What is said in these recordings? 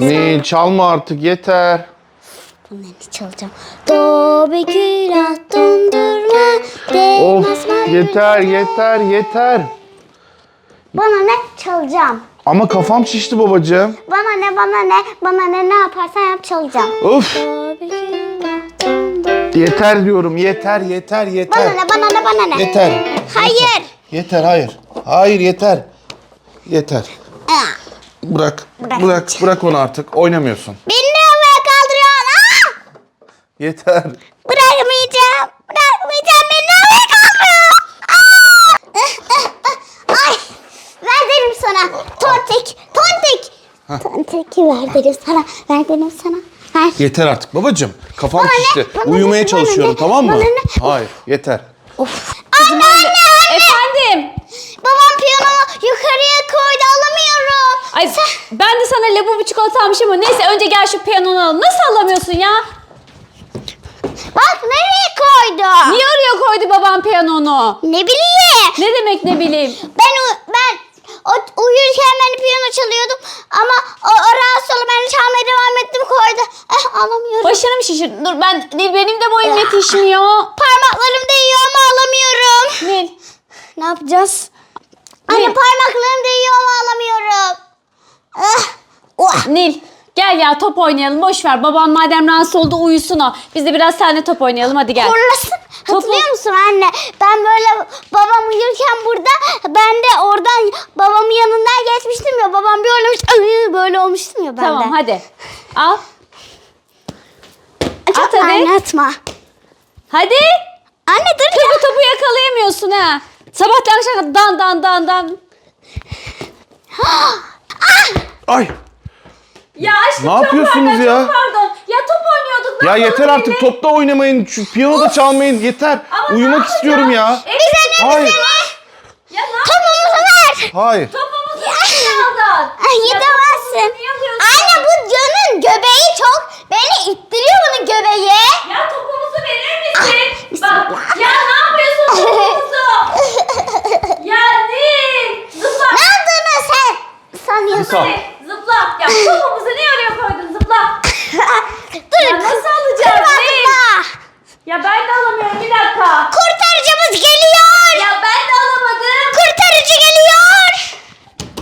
Nil çalma artık yeter. Bunları çalacağım. Do be külah dondurma. Of basma. yeter yeter yeter. Bana ne çalacağım. Ama kafam şişti babacığım. Bana ne bana ne bana ne ne yaparsan yap çalacağım. Of yeter diyorum yeter yeter Bana yeter. ne bana ne bana ne. Yeter. Hayır. Yeter hayır. Hayır yeter. Yeter. Ah, Bırak. Bırak. Bırak. Bırak onu artık. Oynamıyorsun. Beni de havaya kaldırıyorsun. Aa! Yeter. Bırakmayacağım. Bırakmayacağım. Beni de havaya kaldırıyor. Aa! Ah, ah, ah. Ay. Ver derim sana. Tontik. Tontik. Tontik'i ver derim sana. Ver derim sana. Ver. Yeter artık babacığım. Kafam Bana ne? şişti. Bana ne? Uyumaya Bana çalışıyorum ne? tamam mı? Bana ne? Hayır yeter. Of. Anne anne anne. Efendim. Babam piyanomu yukarıya koydu alamıyorum. Ay ben de sana labubu çikolata almışım ama neyse önce gel şu piyanonu al. Nasıl alamıyorsun ya? Bak nereye koydu? Niye oraya koydu babam piyanonu? Ne bileyim. Ne demek ne bileyim. Ben ben o, uyurken ben piyano çalıyordum ama o, o rahatsız olup ben çalmaya devam ettim koydu. Eh alamıyorum. Başını mı şişirdin? Dur ben Nil benim de boyum yetişmiyor. Parmaklarım değiyor ama alamıyorum. Nil. Ne yapacağız? Anne Ne? parmaklarım değiyor ama alamıyorum. Ah. Nil. Gel ya top oynayalım boş ver. Babam madem rahatsız oldu uyusun o. Biz de biraz seninle top oynayalım hadi gel. Horlasın. Hatırlıyor musun anne? Ben böyle babam uyurken burada ben de oradan babamın yanından geçmiştim ya. Babam bir oynamış "Iı", böyle olmuştum ya ben Tamam de. hadi. Al. Çok At hadi. anne atma. Hadi. Anne dur ya. bu topu yakalayamıyorsun ha. Sabahtan akşama kadar dan dan dan dan. Ay. Ya aşkım Ne çok yapıyorsunuz pardon, ya? Çok pardon. Ya top oynuyorduk. ne Ya yeter artık yine? topta oynamayın. Şu piyano da çalmayın. Yeter. Ama ne Uyumak yapacağız? istiyorum ya. Evet. Hayır. Ya ne Topumuzu ver. Hayır. Topumuzu niye aldın? Ay yedemezsin. Niye alıyorsun? Anne bu canın göbeği çok beni ittiriyor bunun göbeği. Ya topumuzu verir misin? Bak ya ne yapıyorsun topumuzu? ya Nil. Zıpla. Ne yaptığını sen sanıyorsun? Zıpla. Hadi, Zıpla. Ya topumuzu niye oraya koydun? Zıpla. Dur. Ya nasıl alacağız? Zıpla, Nil? zıpla. Ya ben de alamıyorum bir dakika. Kurtarıcımız geliyor. Ya ben de alamadım. Kurtarıcı geliyor.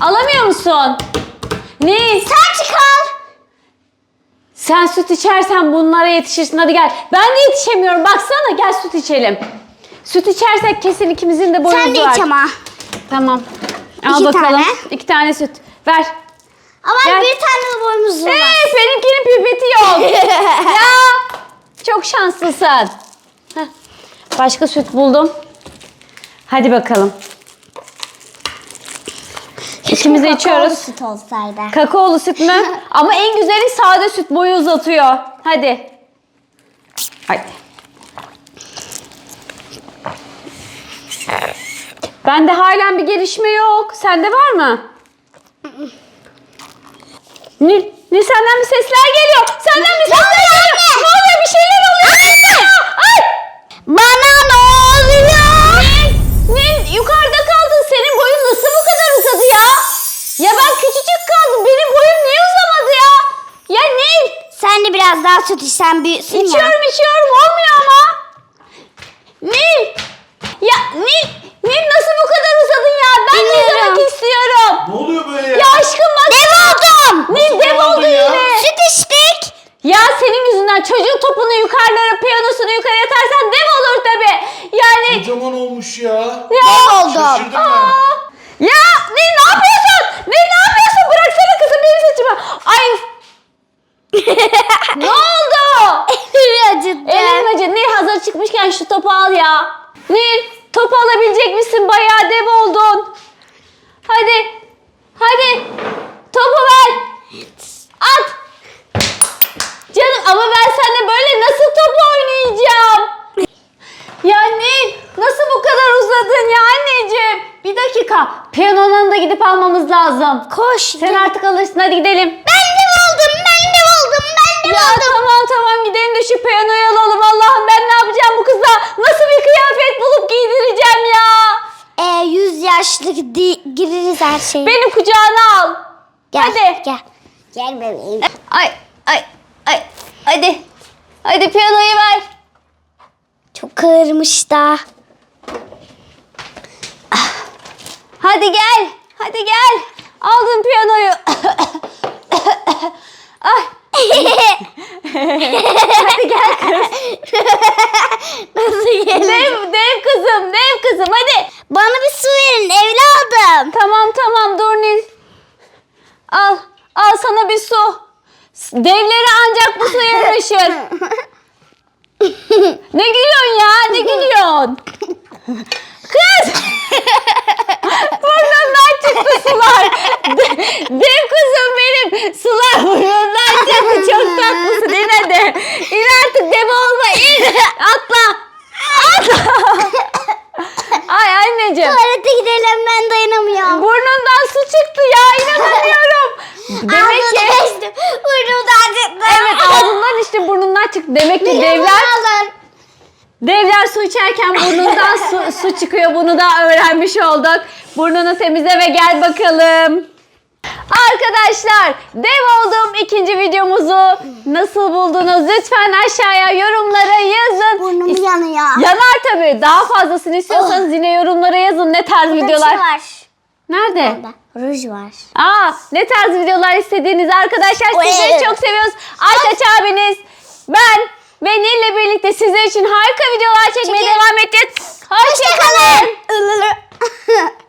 Alamıyor musun? Nil. Sen çıkar. Sen süt içersen bunlara yetişirsin. Hadi gel. Ben de yetişemiyorum. Baksana gel süt içelim. Süt içersek kesin ikimizin de boyumuz Sen de var. iç ama. Tamam. Al İki bakalım. tane. İki tane süt. Ver. Ama Gel. bir tane boyumuz var. Ee, benimkinin pipeti yok. ya. Çok şanslısın. Başka süt buldum. Hadi bakalım. İkimiz de içiyoruz. Süt olsaydı. Kakaolu süt mü? Ama en güzeli sade süt boyu uzatıyor. Hadi. Hadi. Bende halen bir gelişme yok. Sende var mı? Nil, Nil senden bir sesler geliyor. Senden bir sesler geliyor. Ne oluyor? Bir şeyler! Bana ne oluyor? Nil, yukarıda kaldın. Senin boyun nasıl bu kadar uzadı ya? Ya ben küçücük kaldım. Benim boyum niye uzamadı ya? Ya Nil, Sen de biraz daha süt içsen büyüsün ya. içiyorum içiyorum olmuyor ama. Nil, ya Nil, Nil nasıl bu kadar uzadın ya? Ben de Bilmiyorum. uzamak istiyorum. Ne oluyor böyle ya? Ya aşkım bak. Dev oldum. Nil dev oldun oldu ya? yine. Süt içtik. Ya senin yüzünden çocuğun topunu yukarılara, piyanosunu yukarı atarsan dev olur tabi. Yani Kocaman olmuş ya. ya. Dev oldum. Şaşırdım Aa! ben. Ya Nil ne yapıyorsun? Nil ne yapıyorsun? Bıraksana kızım benim saçımı. Ay. ne oldu? Acıdı. Elim acı. Nil hazır çıkmışken şu topu al ya. Nil topu alabilecek misin? Bayağı dev oldun. Hadi. Hadi. Topu ver. At. Canım ama ben seninle böyle nasıl top oynayacağım? Ya Nil nasıl bu kadar uzadın ya anneciğim? Bir dakika. Piyanonun da gidip almamız lazım. Koş. Sen artık alırsın hadi gidelim. Ben de Ya tamam tamam gidelim de şu piyanoyu alalım. Allah'ım ben ne yapacağım bu kıza? Nasıl bir kıyafet bulup giydireceğim ya? Ee, yüz yaşlık di- gireriz her şeyi. Beni kucağına al. Gel, hadi. Gel. Gel bebeğim. Ay ay ay. Hadi. Hadi piyanoyu ver. Çok ağırmış da. Hadi gel. Hadi gel. Aldım piyanoyu. Ay. Hadi gel kız. Nasıl gelir? Dev, dev kızım, dev kızım hadi. Bana bir su verin evladım. Tamam tamam dur Nil. Al, al sana bir su. Devleri ancak bu suya yaraşır. ne gülüyorsun ya? Ne gülüyorsun? Kız! çıktı sular. De- dev kızım benim. Sular burnundan çıktı. Çok tatlısın. İn hadi. İn artık dev olma. İn. Atla. Atla. Ay anneciğim. Tuvalete gidelim ben dayanamıyorum. Burnundan su çıktı ya inanamıyorum. Demek ki Burnumdan çıktı. evet ağzından işte burnundan çıktı. Demek ki devler alın. Devler su içerken burnundan su, su çıkıyor. Bunu da öğrenmiş olduk. Burnunu temizle ve gel bakalım. Arkadaşlar dev olduğum ikinci videomuzu nasıl buldunuz? Lütfen aşağıya yorumlara yazın. Burnum yanıyor. Yanar tabii. Daha fazlasını istiyorsanız yine yorumlara yazın ne tarz Burada videolar. şey var. Nerede? Burada. Ruj var. Aa, ne tarz videolar istediğiniz arkadaşlar sizleri çok seviyoruz. Aytaç abiniz, ben ve Nil'le birlikte sizler için harika videolar çekmeye Çekin. devam edeceğiz. Hoşçakalın. Hoşçakalın.